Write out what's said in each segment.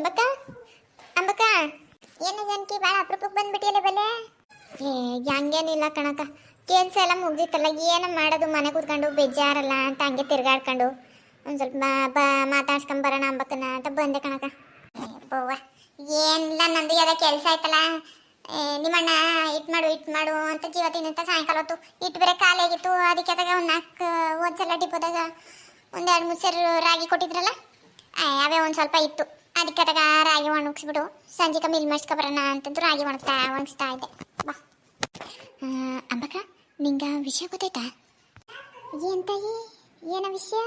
ಅಂಬಕ್ಕ ಅಂಬಕ್ಕ ಏನು ಜನಕಿ ಭಾಳ ಅಪರೂಪಕ್ಕೆ ಬಂದ್ಬಿಟ್ಟಿಯಲ್ಲ ಬಲೆ ಏ, ಹಂಗೇನಿಲ್ಲ ಕಣಕ. ಕೆಲಸ ಎಲ್ಲ ಮುಗ್ದಿತ್ತಲ್ಲ, ಏನು ಮಾಡೋದು? ಮನೆ ಕೂತ್ಕೊಂಡು ಬೇಜಾರಲ್ಲ ಅಂತ ಹಂಗೆ ತಿರ್ಗಾಡ್ಕೊಂಡು ಒಂದು ಸ್ವಲ್ಪ ಬ ಮಾತಾಡ್ಸ್ಕೊಂಬರೋಣ ಅಂಬಕ್ಕನ ಅಂತ ಬಂದೆ ಕಣಕ. ಬವ್ವ ಏನಿಲ್ಲ, ನಂದು ಯಾವ ಕೆಲಸ ಆಯ್ತಲ್ಲ. ನಿಮ್ಮಣ್ಣ ಇಟ್ ಮಾಡು ಇಟ್ ಮಾಡು ಅಂತ ಜೀವ ತಿನ್ನಂತ ಸಾಯಂಕಾಲ ಹೊತ್ತು. ಇಟ್ಟು ಬೇರೆ ಖಾಲಿ ಆಗಿತ್ತು, ಅದಕ್ಕೆ ಅದಾಗ ಒಂದು ನಾಲ್ಕು, ಒಂದ್ಸಲ ಡಿಪೋದಾಗ ಒಂದು ಎರಡು ಮೂರು ಸೇರು ರಾಗಿ ಕೊಟ್ಟಿದ್ರಲ್ಲ ಅವೇ ಒಂದು ಸ್ವಲ್ಪ ಇತ್ತು. ಅದಕ್ಕೆ ಅದಾಗ ರಾಗಿ ಒಣಗಿಸ್ಬಿಡು ಸಂಜೆಗೆ ಮಿಲ್ ಮಾಡಿಸ್ಕೊಬರೋಣ ಅಂತಂದು ರಾಗಿ ಒಣಗ್ತಾ, ಒಣಗಿಸ್ತಾ ಇದ್ದೆ. ಬಾ. ಅಂಬಕ, ನಿಂಗೆ ವಿಷಯ ಗೊತ್ತಾಯ್ತಾ? ಏನು ತಾಯಿ? ಏನ ವಿಷಯ?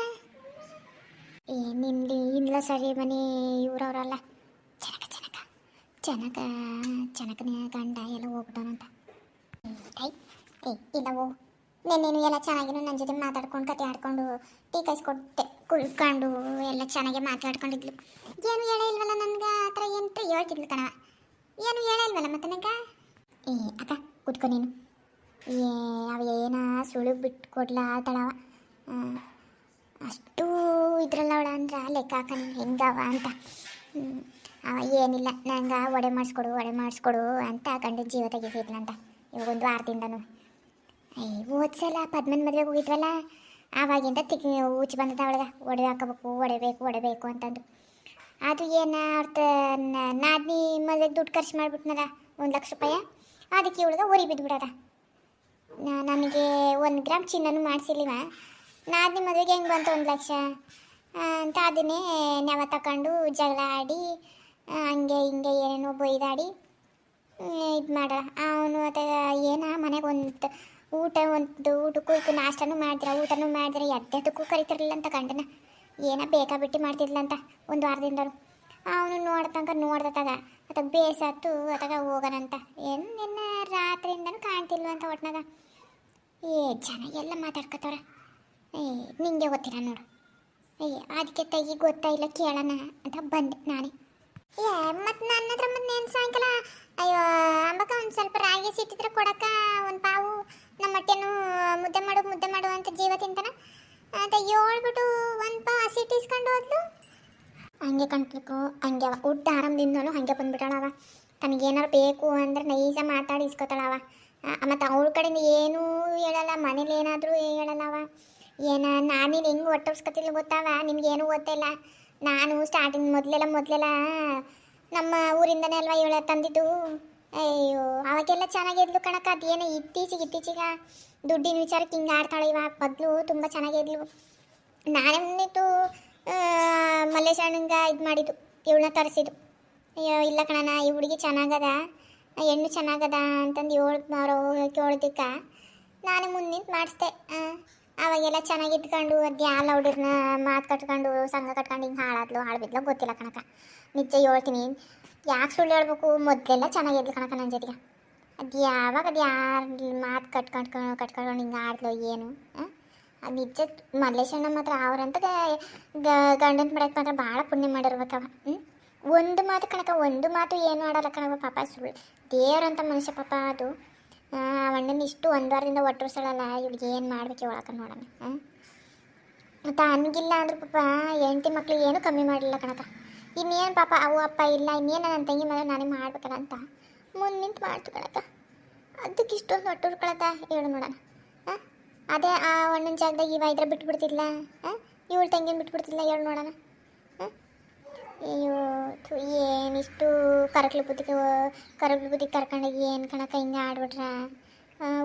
ಏ ನಿಮ್ದು ಇಲ್ಲ ಸರಿ ಮನೆ ಇವ್ರವ್ರಲ್ಲ. ಜನಕ ಜನಕ. ಜನಕ, ಜನಕನ ಗಂಡ ಎಲ್ಲ ಹೋಗ್ಬಿಟ್ಟವನಂತ ಐ ಏ ಇಲ್ಲ ಓ ನೆನ್ನೇನು ಎಲ್ಲ ಚೆನ್ನಾಗಿನೂ ನನ್ನ ಜೊತೆ ಮಾತಾಡ್ಕೊಂಡು ಕತೆ ಆಡ್ಕೊಂಡು ಟೀ ಕಾಯಿಸ್ಕೊಟ್ಟೆ. ಕುಳ್ಕೊಂಡು ಎಲ್ಲ ಚೆನ್ನಾಗಿ ಮಾತಾಡ್ಕೊಂಡಿದ್ಲು. ಏನು ಹೇಳೇ ಇಲ್ವಲ್ಲ ನನ್ಗೆ, ಆ ಥರ ಎಂತ ಹೇಳ್ತಿದ್ಲು ಕಣವ ಏನು ಹೇಳೇ ಇಲ್ವಲ್ಲ ಮತ್ತೆ ನನಗೆ ಏ, ಅಕ್ಕ, ಕುತ್ಕೊ ನೀನು. ಏ, ಅವ ಏನ ಸುಳು ಬಿಟ್ಟು ಕೊಡ್ಲಾ ತಳವ ಅಷ್ಟು ಇದ್ರಲ್ಲ ಅವಳ ಅಂದ್ರೆ ಲೆಕ್ಕ ಹಾಕನ ಹೆಂಗವ ಅಂತ. ಅವ ಏನಿಲ್ಲ, ನಂಗೆ ಒಡೆ ಮಾಡಿಸ್ಕೊಡು ಒಡೆ ಮಾಡಿಸ್ಕೊಡು ಅಂತ ಕಂಡು ಜೀವ ತೆಗಿಸಿದ್ಲಂತ. ಇವಾಗ ಒಂದು ವಾರದಿಂದನು. ಏ ಓದ್ಸಲ್ಲ ಪದ್ಮನ ಮದುವೆಗೆ ಹೋಗಿದ್ವಲ್ಲ? ಆವಾಗಿಂದ ತಿಕ್ ಊಚಿ ಬಂದದ ಅವಳಗ. ಒಡವೆ ಹಾಕಬೇಕು, ಒಡಬೇಕು ಒಡಬೇಕು ಅಂತಂದು. ಅದು ಏನು ಅರ್ಥ ನಾದಿನಿ ಮದುವೆಗೆ ದುಡ್ಡು ಖರ್ಚು ಮಾಡಿಬಿಟ್ನಲ್ಲ ಒಂದು ಲಕ್ಷ ರೂಪಾಯಿ. ಅದಕ್ಕೆ ಇವಳಿಗೆ ಉರಿ ಬಿದ್ದುಬಿಡದ ನನಗೆ ಒಂದು ಗ್ರಾಮ್ ಚಿನ್ನನೂ ಮಾಡಿಸಿಲ್ವ ನಾದಿನಿ ಮದುವೆಗೆ ಹೆಂಗೆ ಬಂತು ಒಂದು ಲಕ್ಷ? ಅಂತ ಅದನ್ನೇ ನೆವ ತಗೊಂಡು ಜಗಳ ಆಡಿ ಹಂಗೆ ಹಿಂಗೆ ಏನೇನೋ ಬೈದಾಡಿ ಇದು ಮಾಡ. ಅವನು ಅದ ಏನ ಮನೆಗೆ ಒಂದು ಊಟ ಒಂದು ಊಟಕ್ಕೂ ಇದಕ್ಕೂ ನಾಷ್ಟನೂ ಮಾಡಿದ್ರೆ ಊಟನೂ ಮಾಡಿದ್ರೆ ಎದ್ದೆದಕ್ಕೂ ಕರಿತಿರಲಿಲ್ಲ ಅಂತ ಗಂಡನ. ಏನೋ ಬೇಕಾಬಿಟ್ಟು ಬಿಟ್ಟು ಮಾಡ್ತಿದ್ಲಂತ ಒಂದು ವಾರದಿಂದ ಅವನು ನೋಡ್ತಂಕ ನೋಡ್ದತ್ತಾಗ ಅದಾಗ ಬೇಸತ್ತು ಅದಾಗ ಹೋಗೋಣಂತ ಏನು ನಿನ್ನ ರಾತ್ರಿಯಿಂದನೂ ಕಾಣ್ತಿಲ್ವ ಅಂತ ಒಟ್ನಾಗ. ಏ ಜನ ಎಲ್ಲ ಮಾತಾಡ್ಕೊತವ್ರ ಏ, ನಿಂಗೆ ಗೊತ್ತಿಲ್ಲ ನೋಡು. ಏ, ಅದಕ್ಕೆ ತೆಗಿ ಗೊತ್ತಾಯಿಲ್ಲ ಕೇಳೋಣ ಅಂತ ಬಂದೆ ನಾನೇ. ಏ, ಮತ್ತೆ ನನ್ನ ಹತ್ರ ಮತ್ತೆ ನೇನು ಸಾಯಂಕಾಲ, ಅಯ್ಯೋ, ಅಂಬಕ ಒಂದು ಸ್ವಲ್ಪ ರಾಗಿ ಸಿಟ್ಟಿದ್ರೆ ಕೊಡಕ ಒಂದು ಪಾವು, ನಮ್ಮ ಹೊಟ್ಟೆನು ಮುದ್ದೆ ಮಾಡು ಮುದ್ದೆ ಮಾಡು ಅಂತ ಜೀವ ತಿಂತಾನ. ಅಂತ ಹೇಳ್ಬಿಟ್ಟು ಒಂದು ಪಾವು ಹಸಿಟ್ಟು ಇಸ್ಕೊಂಡು ಹೋದ್ಲು. ಹಂಗೆ ಕಣ್ಬೇಕು ಹಂಗೆ ಅವ ಊಟ ಆರಾಮದಿಂದನು ಹಂಗೆ ಬಂದ್ಬಿಟ್ಟಾಳವ. ತನಗೇನಾರು ಬೇಕು ಅಂದ್ರೆ ನೈಜ ಮಾತಾಡಿ ಇಸ್ಕೊತಾಳವ. ಮತ್ತು ಅವಳ ಕಡೆಯಿಂದ ಏನೂ ಹೇಳಲ್ಲ, ಮನೇಲಿ ಏನಾದರೂ ಹೇಳಲ್ಲವ. ಏನ, ನಾನೇನು ಹೆಂಗೆ ಒಟ್ಟೋಸ್ಕೊತಿಲ್ಲ ಗೊತ್ತಾವ? ನಿಮ್ಗೇನು ಗೊತ್ತಿಲ್ಲ ನಾನು ಸ್ಟಾರ್ಟಿಂಗ್ ಮೊದಲೆಲ್ಲ ಮೊದಲೆಲ್ಲ ನಮ್ಮ ಊರಿಂದನೇ ಅಲ್ವಾ ಇವಳ ತಂದಿದ್ದು? ಅಯ್ಯೋ ಅವಾಗೆಲ್ಲ ಚೆನ್ನಾಗಿದ್ಲು ಕಣಕ್ಕ, ಅದೇನೋ ಇತ್ತೀಚೆಗೆ ಇತ್ತೀಚೆಗೆ ದುಡ್ಡಿನ ವಿಚಾರಕ್ಕೆ ಹಿಂಗೆ ಆಡ್ತಾಳೆ ಇವಾಗ ಮೊದಲು ತುಂಬ ಚೆನ್ನಾಗಿದ್ಲು ನಾನೇನಿತ್ತು ಮಲ್ಲೇಶಣ್ಣಂಗೆ ಇದು ಮಾಡಿದ್ದು ಇವಳನ್ನ ತರಿಸಿದ್ದು. ಅಯ್ಯೋ, ಇಲ್ಲ ಕಣಣ್ಣ, ಈ ಹುಡುಗಿ ಚೆನ್ನಾಗದ ಹೆಣ್ಣು ಚೆನ್ನಾಗದ ಅಂತಂದು ಏಳು ಅವ್ರು ಕೇಳೋದಕ್ಕೆ ನಾನು ನಿಂತು ಮಾಡಿಸ್ದೆ ಅವಾಗೆಲ್ಲ ಚೆನ್ನಾಗಿ ಇಟ್ಕೊಂಡು ಅದು ಯಾವ ಮಾತು ಕಟ್ಕೊಂಡು, ಸಂಘ ಕಟ್ಕೊಂಡು ಹಿಂಗೆ ಹಾಳಾದ್ಲು ಹಾಳ್ಬಿದ್ಲು ಗೊತ್ತಿಲ್ಲ ಕಣಕ ನಿಜ ಹೇಳ್ತೀನಿ. ಯಾಕೆ ಸುಳ್ಳು ಹೇಳ್ಬೇಕು? ಮೊದಲೆಲ್ಲ ಚೆನ್ನಾಗಿದ್ಲು ಕಣಕ ನನ್ನ ಜೊತೆಗೆ. ಅದು ಯಾವಾಗ ಅದು ಯಾರು ಮಾತು ಕಟ್ಕೊಂಡು ಕಟ್ಕೊಂಡು ಹಿಂಗೆ ಆಡ್ಲು ಏನು? ಅದು ನಿಜ ಮಲ್ಲೇಶಣ್ಣ ಮಾತ್ರ, ಅವ್ರಂತ ಗಂಡನ ಮಾಡಕ್ಕೆ ಮಾತ್ರ ಭಾಳ ಪುಣ್ಯ ಮಾಡಿರ್ಬೇಕವ ಹ್ಞೂ ಒಂದು ಮಾತು ಕಣಕ ಒಂದು ಮಾತು ಏನು ಆಡಲ್ಲ ಕಣವ ಪಾಪ ಸುಳ್ಳು. ದೇವರಂತ ಮನುಷ್ಯ ಪಾಪ ಅದು. ಅಣ್ಣನ ಇಷ್ಟು ಒಂದು ವಾರದಿಂದ ಒಟ್ಟರ್ಸಳಲ್ಲ ಇವ್ಳಿಗೆ ಏನು ಮಾಡ್ಬೇಕು ಒಳಕ ನೋಡೋಣ ಹಾಂ ಮತ್ತು ಹಂಗಿಲ್ಲ ಅಂದ್ರೆ ಪಾಪ, ಹೆಂಡತಿ ಮಕ್ಳಿಗೆ ಏನು ಕಮ್ಮಿ ಮಾಡಲಿಲ್ಲ ಕಣಕ ಇನ್ನೇನು ಪಾಪ, ಅವು ಅಪ್ಪ ಇಲ್ಲ, ಇನ್ನೇನು ನನ್ನ ತಂಗಿ ಮನೆ ನಾನೇ ಮಾಡ್ಬೇಕಲ್ಲ ಅಂತ ಮುಂದೆ ನಿಂತು ಮಾಡ್ತು ಕಣಕ ಅದಕ್ಕೆ ಇಷ್ಟೊಂದು ಒಟ್ಟುಕೊಳತ್ತ ಹೇಳು ನೋಡೋಣ ಹಾಂ ಅದೇ ಆ ಅಣ್ಣನ ಜಾಗದಾಗ ಇವ ಇದ್ರೆ ಬಿಟ್ಬಿಡ್ತಿಲ್ಲ ಹಾಂ ಇವಳು ತಂಗಿನ ಬಿಟ್ಬಿಡ್ತಿಲ್ಲ ಹೇಳು ನೋಡೋಣ ಹಾಂ ಅಯ್ಯೋ ಏನಿಷ್ಟು ಕರಕ್ಲು ಬುದ್ಧಿಗೆ ಕರಕ್ಲು ಬುದ್ಧಿ ಕರ್ಕೊಂಡೋಗಿ ಏನು ಕಣಕ ಹಿಂಗೆ ಆಡ್ಬಿಟ್ರ?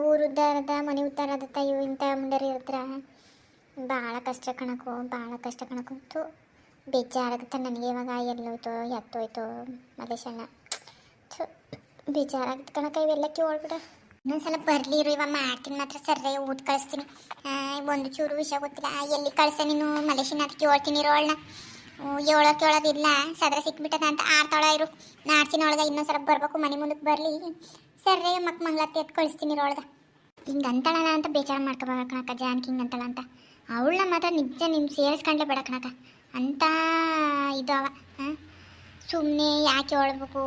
ಊರು ಉದ್ದಾರ ಅದ, ಮನೆ ಉದ್ದಾರದ ಇವು ಇಂಥ ಮುಂಡರಿ ಇರ್ತಾರ ಭಾಳ ಕಷ್ಟ ಕಣಕು, ಭಾಳ ಕಷ್ಟ ಕಣಕು. ಥು, ಬೇಜಾರಾಗುತ್ತೆ ನನಗೆ ಇವಾಗ, ಎಲ್ಲೋಯ್ತು, ಎತ್ತೋಯ್ತು ಮಲೇಶಣ್ಣ ಥು, ಬೇಜಾರಾಗುತ್ತೆ ಕಣಕ ಇವೆಲ್ಲ ಕೇಳ್ಬಿಡ ಇನ್ನೊಂದ್ಸಲ ಬರಲಿ ಇರು ಇವಾಗ ಮಾಡ್ತೀನಿ ಮಾತ್ರ, ಸರ್ರೆ ಊಟ ಕಳಿಸ್ತೀನಿ ಒಂದು ಚೂರು ವಿಷಯ ಗೊತ್ತಿಲ್ಲ. ಎಲ್ಲಿ ಕಳ್ಸ ನೀನು? ಮಲೇಶಿನ ಅದಕ್ಕೆ ಇರೋ ಅವಳನ್ನ ಒಳಗೆ ಇಲ್ಲ ಸದ್ರ ಸಿಕ್ಬಿಟ್ಟದ ಅಂತ ಆಡ್ತಾಳ ಇರು. ನಾಡ್ಸಿನ ಒಳಗೆ ಸ್ವಲ್ಪ ಬರ್ಬೇಕು, ಮನೆ ಮುಂದಕ್ಕೆ ಬರಲಿ. ಸರ್ರೆ, ಮಕ್ ಮಂಗ್ಲತ್ತಿ ಎತ್ತು ಕಳಿಸ್ತೀನಿ ಇರೋಳ್ಗೆ ಹಿಂಗೆ ಅಂತಳಣ ಅಂತ ಬೇಜಾರು ಮಾಡ್ಕೋಬೇಕ ಕಣಕ ಜಾನ್ಕಿ ಹಿಂಗೆ ಅಂತಳ ಅಂತ. ಅವಳನ್ನ ಮಾತ್ರ ನಿಜ ನಿಮ್ಗೆ ಸೇರಿಸ್ಕೊಂಡೆ ಬೇಡ ಅಂತ ಇದು ಅವ. ಸುಮ್ಮನೆ ಯಾಕೆ ಹೇಳ್ಬೇಕು?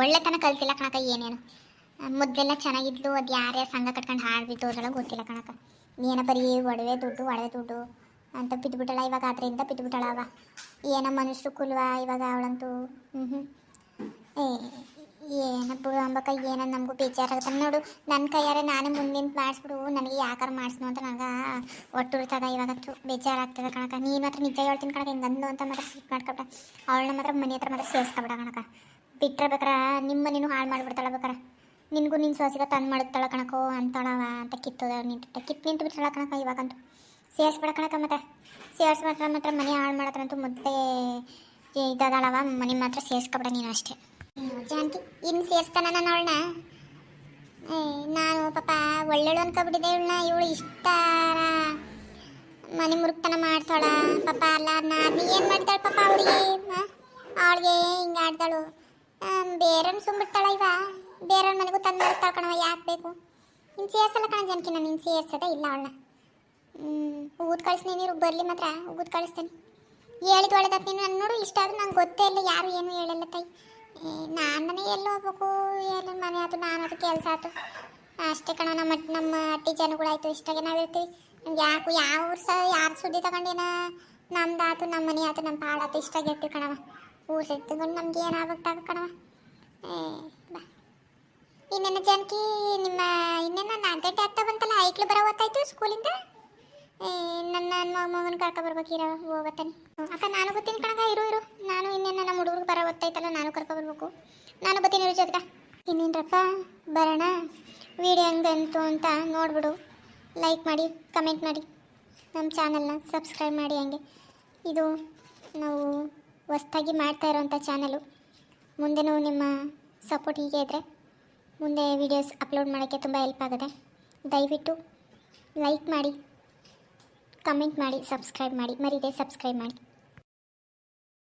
ಒಳ್ಳೆತನ ಕಲ್ತಿಲ್ಲ ಕಣಕ ಏನೇನು. ಮೊದಲೆಲ್ಲ ಚೆನ್ನಾಗಿದ್ಲು, ಅದು ಯಾರ್ಯಾರು ಸಂಘ ಕಟ್ಕೊಂಡು ಹಾಡ್ಬಿಟ್ಟು ಅದೆಲ್ಲ ಗೊತ್ತಿಲ್ಲ ಕಣಕ. ಏನ ಬರೀ ಒಡವೆ ದುಡ್ಡು ಒಡವೆ ದುಡ್ಡು. ಅಂತ ಬಿದ್ದುಬಿಟ್ಟಳ ಇವಾಗ ಅದರಿಂದ ಬಿದ್ದುಬಿಟ್ಟಳ ಅವ. ಏನೋ ಮನುಷ್ಯರು ಕುಲ್ವಾ ಇವಾಗ ಅವಳಂತೂ. ಹ್ಞೂ ಹ್ಞೂ ಏ, ಏನ ಬಿಡು ಅಂಬಕ, ಏನ ನಮಗೂ ಬೇಜಾರಾಗುತ್ತೆ. ನೋಡು ನನ್ನ ಕೈಯಾರೆ ನಾನೇ ಮುಂದಿನ ಮಾಡಿಸ್ಬಿಡು, ನನಗೆ ಯಾಕಾರ ಮಾಡಿಸ್ನು ಅಂತ ನನಗೆ ಒಟ್ಟುರ್ತದ ಇವಾಗತ್ತು ಬೇಜಾರಾಗ್ತದೆ ಕಣಕ ನೀನು ಮಾತ್ರ ನಿಜ ಹೇಳ್ತೀನಿ ಕಣಕ ಹಿಂಗಂದು ಅಂತ ಮಾತ್ರ ಸಿಟ್ ಮಾಡ್ಕೊಬಿಡ ಅವಳನ್ನ ಮಾತ್ರ ಮನೆ ಹತ್ರ ಮಾತ್ರ ಸೇರಿಸ್ಕೊಬಿಡ ಕಣಕ ಬಿಟ್ರೆ ಬೇಕಾರ ನಿಮ್ಮ ಮನೇನು ಹಾಳು ಮಾಡಿಬಿಡ್ತಾಳ ಬೇಕಾರ. ನಿನಗೂ ನಿನ್ನ ಸೊಸಿಗೆ ತಂದು ಮಾಡುತ್ತಾಳ ಕಣಕೋ, ಅಂತಳವ ಅಂತ ಕಿತ್ತೋದ ನಿಂತು ಕಿತ್ತು ನಿಂತು ಬಿಡ್ತಾಳ ಕಣಕ ಇವಾಗಂತೂ. ಸೇರಿಸ್ಬೇಡ ಕಣಕ ಮತ್ತೆ. ಸೇರ್ಸ್ ಮಾತ್ರ ಮಾತ್ರ ಮನೆ ಹಾಳು ಮಾಡತ್ರಂತೂ ಮುದ್ದೆ ಇದ್ದಾಳವ ಮನೆ ಮಾತ್ರ ಸೇರ್ಸ್ಕೊಬಿಡ ನೀನು ಅಷ್ಟೇ. ಜಾನಕಿ ಇನ್ನು ಸೇರಿಸ್ತಾನ ನಾನು ಅವಳನ್ನ? ನಾನು ಪಾಪ ಒಳ್ಳೆಳು ಅನ್ಕೊಬಿಟ್ಟಿದ್ದೆ ಇವಳನ್ನ. ಇವಳು ಇಷ್ಟ ಮನೆ ಮುರುಕ್ತನ ಮಾಡ್ತಾಳ. ಪಾಪ ಅಲ್ಲ ನಾನು ಏನು ಮಾಡ್ತಾಳೆ ಪಾಪ ಅವಳಿಗೆ? ಅವಳಿಗೆ ಹಿಂಗೆ ಆಡ್ತಾಳು ಬೇರೆಯವ್ರನ್ನ ಸುಮ್ಬಿಡ್ತಾಳ ಇವ. ಬೇರೆಯವ್ರ ಮನೆಗೂ ತಂದು ಮಾಡ್ತಾಳ ಕಣವ ಯಾಕೆ ಬೇಕು? ಇನ್ನು ಸೇರ್ಸಲ್ಲ ಕಣ ಜನಕಿ, ನಾನು ಇನ್ನು ಸೇರ್ಸೋದೇ ಇಲ್ಲ ಅವಳನ್ನ. ಊದ್ ಕಳಿಸ್ತೀನಿ ನೀರು ಬರಲಿ ಮಾತ್ರ ಊದ್ ಕಳಿಸ್ತೇನೆ. ಹೇಳಿದ ನೀನು ನನ್ನ ನೋಡು, ಇಷ್ಟ ಆದ್ರೆ ನಂಗೆ ಗೊತ್ತೇ ಇಲ್ಲ, ಯಾರು ಏನು ಹೇಳಿಲ್ಲ ತಾಯಿ. ನಾನೇ ಎಲ್ಲೋ ಹೋಗ್ಬೇಕು? ಎಲ್ಲ ಮನೆ ಆಯ್ತು ನಾನು ಅದು ಕೆಲಸ ಆಯ್ತು ಅಷ್ಟೇ ಕಣ, ನಮ್ಮ ನಮ್ಮ ಅಟ್ಟಿ ಜನಗಳಾಯ್ತು, ಇಷ್ಟಾಗೆ ನಾವಿರ್ತೀವಿ ನಮ್ಗೆ ಯಾಕು ಯಾವ ಸಹ ಯಾರು ಸುದ್ದಿ ತಗೊಂಡೇನ? ನಮ್ದು ಆಯ್ತು ನಮ್ಮ ಮನೆ ಆಯ್ತು ನಮ್ಮ ಪಾಡಾತು, ಇಷ್ಟಾಗಿ ಇರ್ತೀವಿ ಕಣವ ಊರು ಸಿಗ್ತಕೊಂಡು ನಮ್ಗೆ ಏನಾಗಬೇಕಾಗ ಕಣವ ಬಾ. ಇನ್ನೇನು, ಜನಕಿ, ನಿಮ್ಮ ಇನ್ನೇನು ನಾಲ್ಕು ಗಂಟೆ ಆಗ್ತಾ ಬಂತಲ್ಲ, ಐಕ್ಳು ಬರೋ ಹೊತ್ತಾಯ್ತು ಸ್ಕೂಲಿಂದ? ನನ್ನ ನನ್ನ ಮಗನ ಕರ್ಕೊ ಬರ್ಬೇಕಿರ ಹೋಗತ್ತಾನೆ ಅಕ್ಕ, ನಾನು ಬರ್ತೀನಿ ಕಣಗ ಇರು ಇರು. ನಾನು ಇನ್ನೇನು ನಮ್ಮ ಹುಡುಗರು ಬರ ಒತ್ತೈತಲ್ಲ ನಾನು ಕರ್ಕೊ ಬರ್ಬೇಕು. ನಾನು ಬರ್ತೀನಿ ಇರು ಜೊತೆಗ. ಇನ್ನೇನ್ರಪ್ಪ? ಬರೋಣ. ವಿಡಿಯೋ ಹೆಂಗಂತು ಅಂತ ನೋಡ್ಬಿಡು. ಲೈಕ್ ಮಾಡಿ ಕಮೆಂಟ್ ಮಾಡಿ. ನಮ್ಮ ಚಾನಲ್ನ ಸಬ್ಸ್ಕ್ರೈಬ್ ಮಾಡಿ ಹಂಗೆ. ಇದು ನಾವು ಹೊಸ್ದಾಗಿ ಮಾಡ್ತಾ ಇರೋವಂಥ ಚಾನಲು ಮುಂದೆನೂ ನಿಮ್ಮ ಸಪೋರ್ಟ್ ಹೀಗೆ ಇದ್ದರೆ ಮುಂದೆ ವಿಡಿಯೋಸ್ ಅಪ್ಲೋಡ್ ಮಾಡೋಕ್ಕೆ ತುಂಬ ಹೆಲ್ಪ್ ಆಗುತ್ತೆ. ದಯವಿಟ್ಟು ಲೈಕ್ ಮಾಡಿ. ಕಮೆಂಟ್ ಮಾಡಿ ಸಬ್ಸ್ಕ್ರೈಬ್ ಮಾಡಿ ಮರಿದೆ ಸಬ್ಸ್ಕ್ರೈಬ್ ಮಾಡಿ.